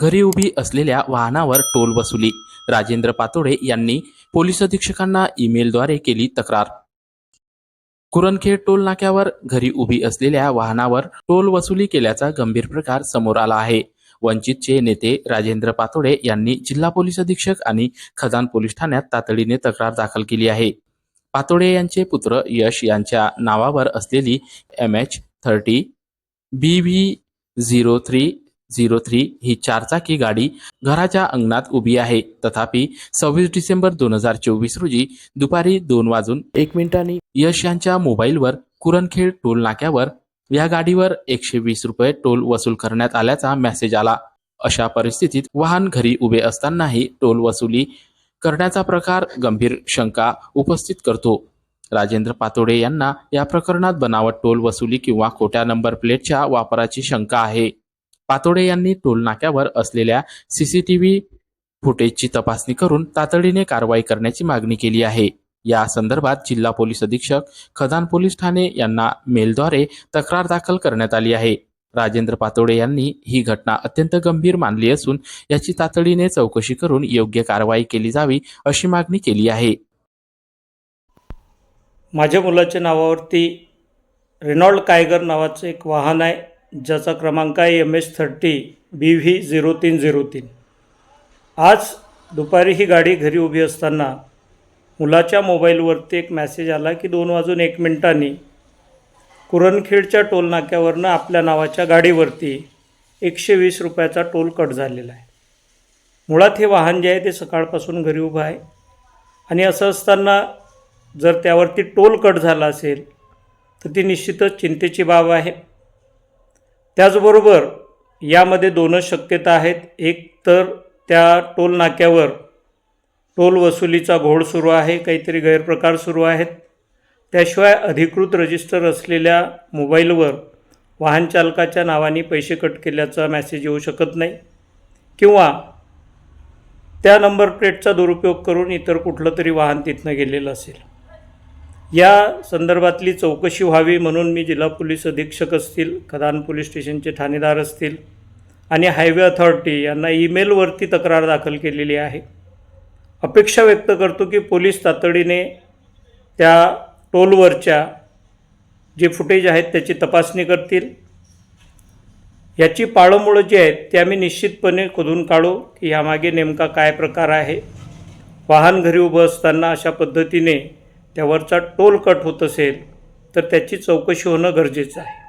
घरी उभी असलेल्या वाहनावर टोल वसुली. राजेंद्र पातोडे यांनी पोलीस अधीक्षकांना ईमेलद्वारे केली तक्रार. कुरणखेड टोल नाक्यावर घरी उभी असलेल्या वाहनावर टोल वसुली केल्याचा गंभीर प्रकार समोर आला आहे. वंचितचे नेते राजेंद्र पातोडे यांनी जिल्हा पोलीस अधीक्षक आणि खदान पोलीस ठाण्यात तातडीने तक्रार दाखल केली आहे. पातोडे यांचे पुत्र यश यांच्या नावावर असलेली M H thirty B V zero three zero three ही चारचाकी गाडी घराच्या अंगणात उभी आहे. तथापि सव्वीस डिसेंबर दोन हजार चोवीस रोजी दुपारी दोन वाजून एक मिनिटांनी यश यांच्या मोबाईलवर कुरणखेड टोल नाक्यावर या गाडीवर एकशे वीस रुपये टोल वसूल करण्यात आल्याचा मेसेज आला. अशा परिस्थितीत वाहन घरी उभे असतानाही टोल वसुली करण्याचा प्रकार गंभीर शंका उपस्थित करतो. राजेंद्र पातोडे यांना या प्रकरणात बनावट टोल वसुली किंवा खोट्या नंबर प्लेटच्या वापराची शंका आहे. पातोडे यांनी टोल नाक्यावर असलेल्या सीसीटीव्ही फुटेजची तपासणी करून तातडीने कारवाई करण्याची मागणी केली आहे. या संदर्भात जिल्हा पोलीस अधीक्षक खदान पोलीस ठाणे यांना मेलद्वारे तक्रार दाखल करण्यात आली आहे. राजेंद्र पातोडे यांनी ही घटना अत्यंत गंभीर मानली असून याची तातडीने चौकशी करून योग्य कारवाई केली जावी अशी मागणी केली आहे. माझ्या मुलाच्या नावावरती रेनॉल्ड कायगर नावाचं एक वाहन आहे. ज्याचा क्रमांक आहे M H thirty B V zero तीन झिरो तीन. आज दुपारी ही गाडी घरी उभी असताना मुलाच्या मोबाईलवरती एक मॅसेज आला की दोन वाजून एक मिनिटांनी कुरणखेडच्या टोलनाक्यावरनं आपल्या नावाच्या गाडीवरती एकशे वीस रुपयाचा टोल कट झालेला आहे. मुळात हे वाहन जे आहे ते सकाळपासून घरी उभं आहे. आणि असं असताना जर त्यावरती टोल कट झाला असेल तर ती निश्चितच चिंतेची बाब आहे. त्याचबरोबर यामध्ये दोनच शक्यता आहेत. एक तर त्या टोल नाक्यावर टोल वसुलीचा घोळ सुरू आहे काहीतरी गैरप्रकार सुरू आहेत. त्याशिवाय अधिकृत रजिस्टर असलेल्या मोबाईलवर वाहनचालकाच्या नावाने पैसे कट केल्याचा मॅसेज येऊ शकत नाही किंवा त्या नंबर प्लेटचा दुरुपयोग करून इतर कुठलं तरी वाहन तिथनं गेलेलं असेल. या संदर्भातली चौकशी व्हावी म्हणून मी जिल्हा पोलीस अधीक्षक असतील खदान पोलीस स्टेशनचे ठाणेदार असतील आणि हायवे अथॉरिटी यांना ईमेलवरती तक्रार दाखल केलेली आहे. अपेक्षा व्यक्त करतो की पोलीस तातडीने त्या टोलवरच्या जे फुटेज आहेत त्याची तपासणी करतील. याची पाळंमुळं जी आहेत ते आम्ही निश्चितपणे खोदून काढू की यामागे नेमका काय प्रकार आहे. वाहन घरी उभं असताना अशा पद्धतीने त्यावरचा टोल कट होत असेल तर त्याची चौकशी होणं गरजेचं आहे.